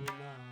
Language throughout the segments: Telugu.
Yeah.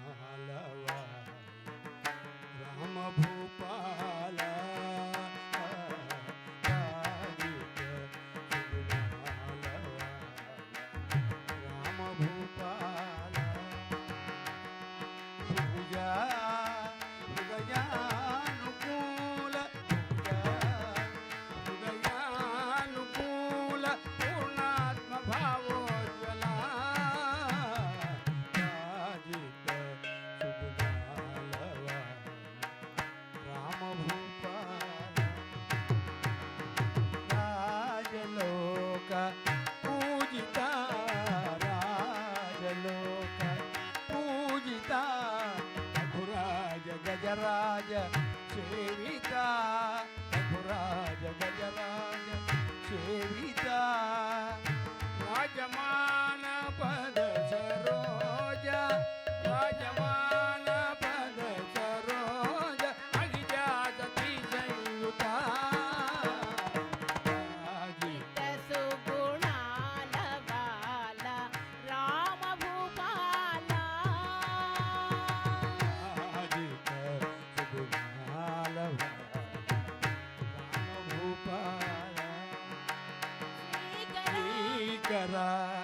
bye.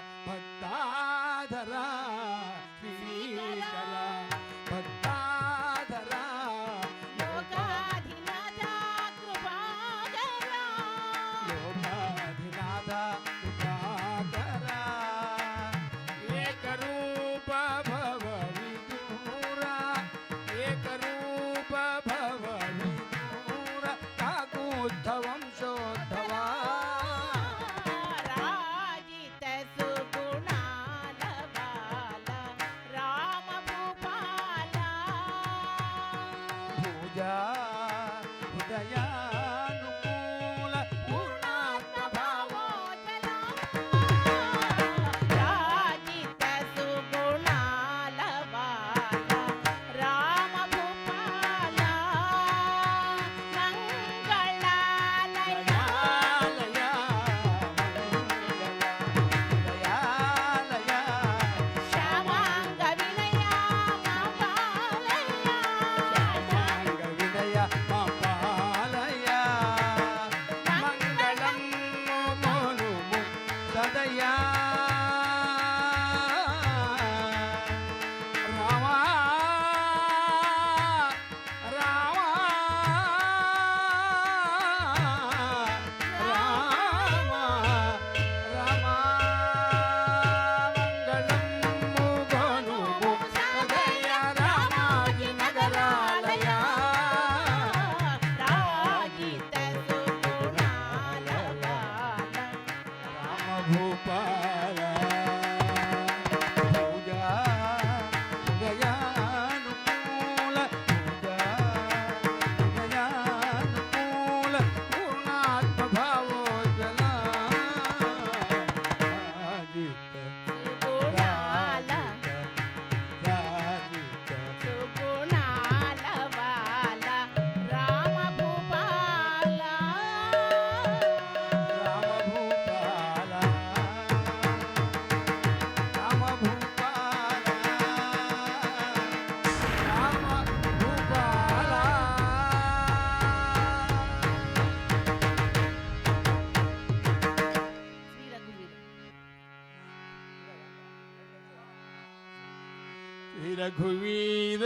రఘువీర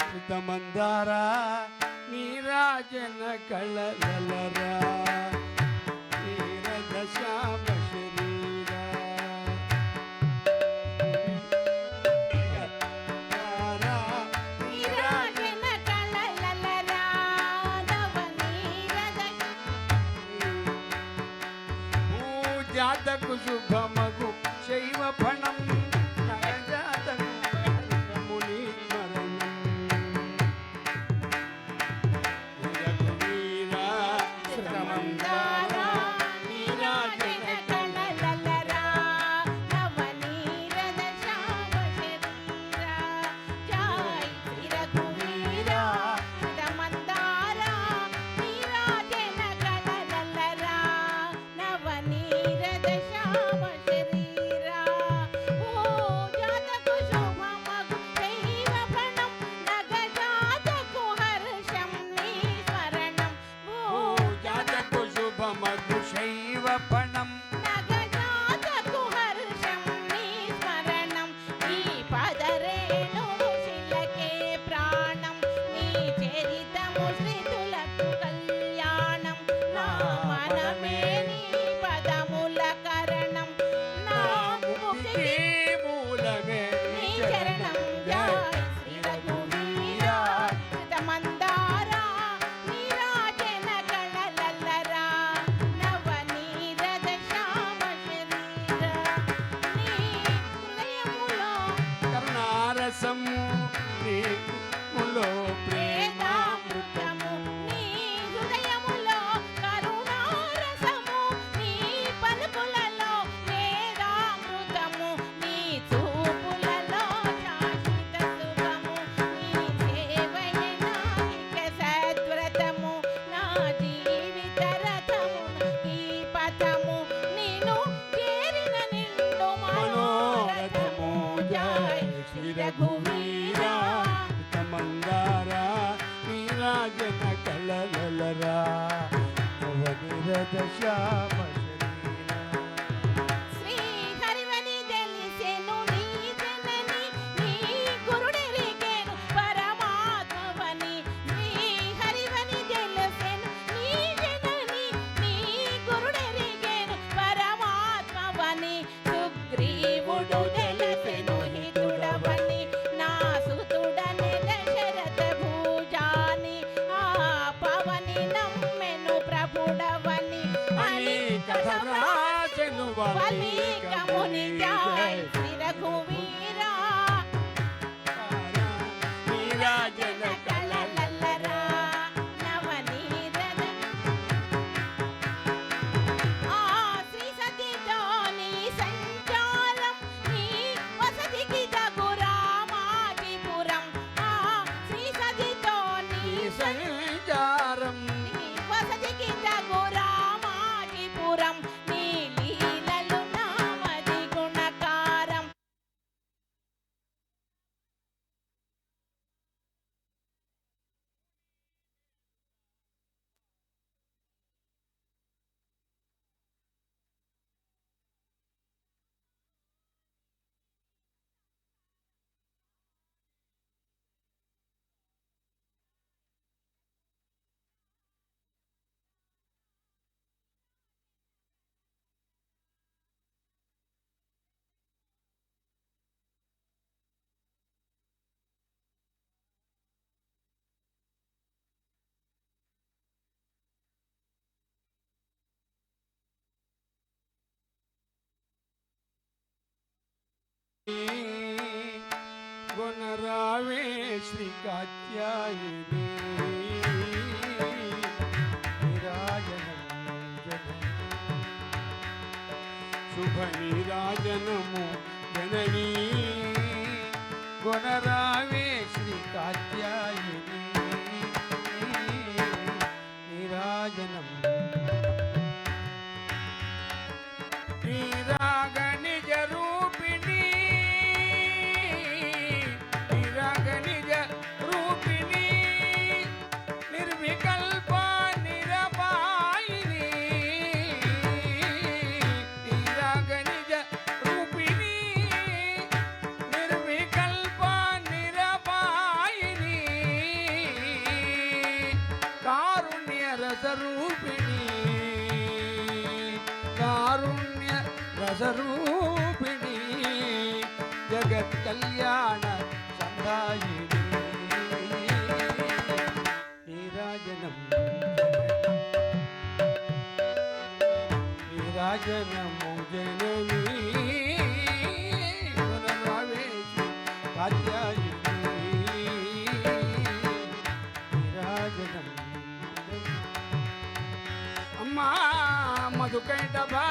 సుతమందార నీరాజన కళలరా గుణ రావే శ్రీ కాత్యాయని శుభ నీరాజనము జననీ. గుణరావే శ్రీ కాత్యాయని నీరాజనము రసరూపిణి కారుణ్య రసరూపిణి జగత్ కళ్యాణ సంధాయిని నీరాజనం నీరాజనము జననీ ಕಂಡ ಬಾ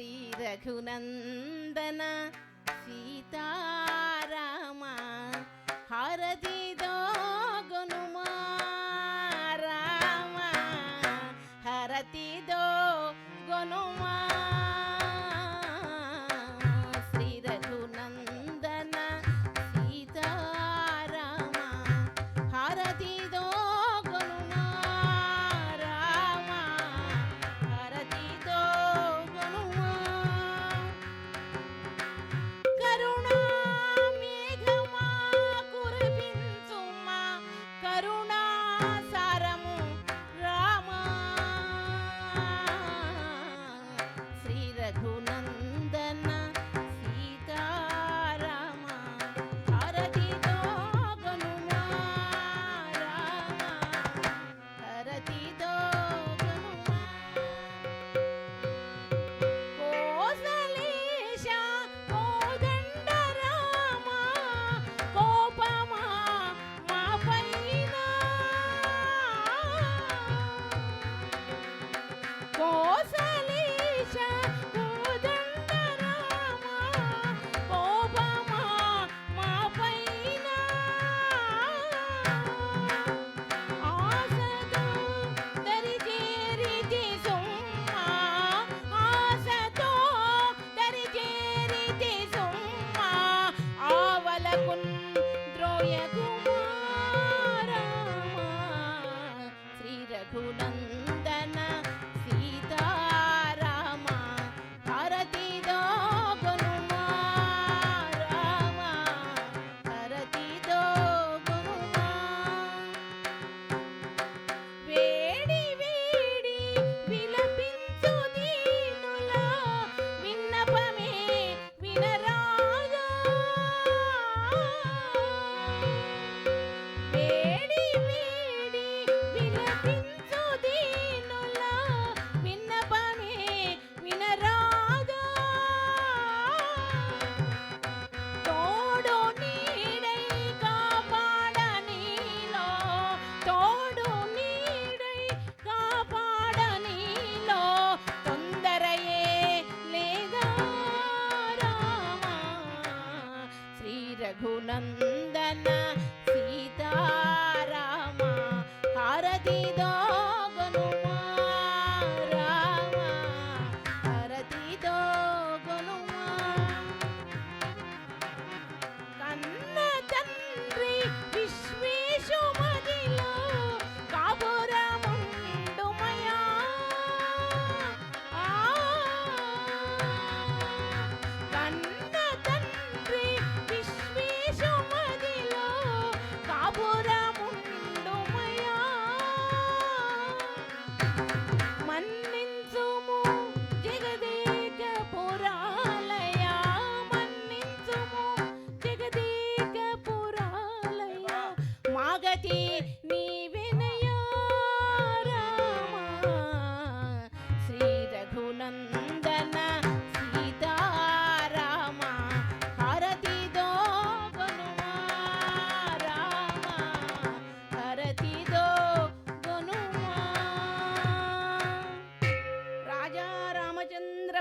श्रीरघुनन्दन सीता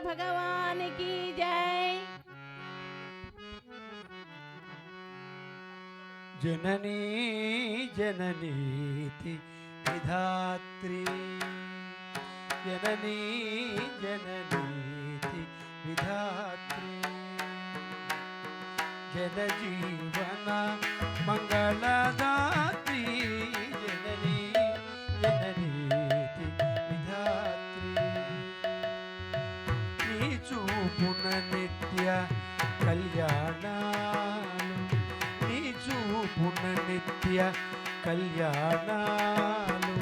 भगवान की जय। जननी जननीति विधात्री। जननी जननीति विधात्री। जन जीवन मंगलदा నిత్య కళ్యాణాలు. నీ చూపున నిత్య కళ్యాణాలు.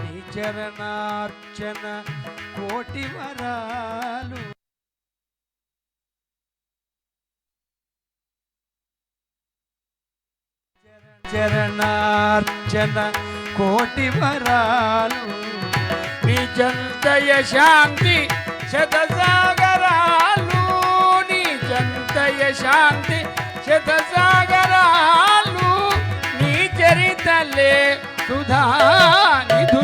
నీ చరణార్చన కోటి వరాలు. చరణార్చన కోటి వరాలు. నీ జంతయ శాంతి శతసా శాంతి శతసాగరాలు నీ చరితలే సుధా నిధు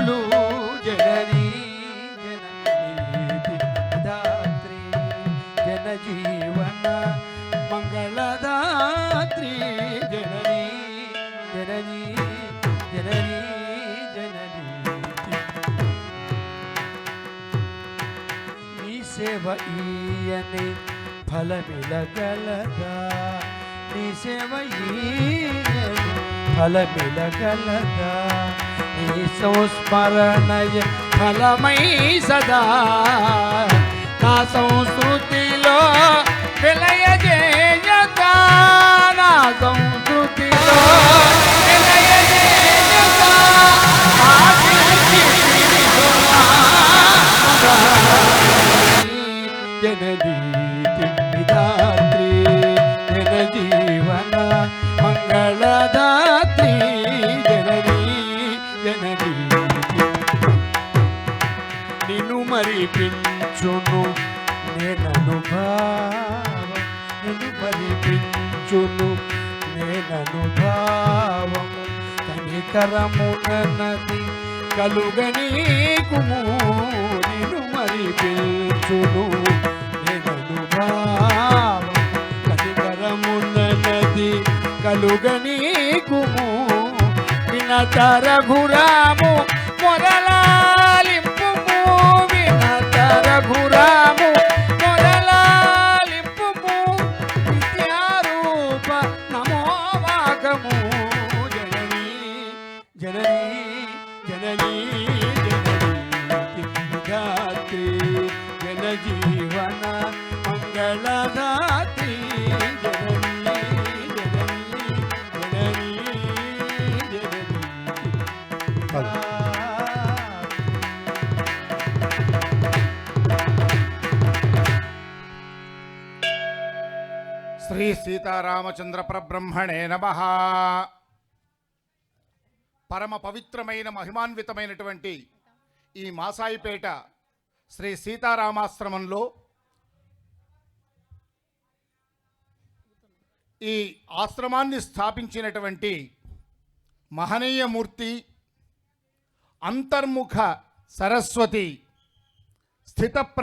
ఫలమిలగలదా నీ సంస్మరణయ ఫలమై సదా. నా సంస్కృతిలో విలయజేయత కలుగనీకుము నిన్ను మరిపించును. నేననుభావం కలుగని కుము వినతర ఘురాము మొరలాలింపు వినతర ఘురాము సీతారామచంద్ర పరబ్రహ్మణే నమ. పరమ పవిత్రమైన మహిమాన్వితమైనటువంటి ఈ మాసాయిపేట శ్రీ సీతారామాశ్రమంలో ఈ ఆశ్రమాన్ని స్థాపించినటువంటి మహనీయమూర్తి అంతర్ముఖ సరస్వతి స్థితప్ర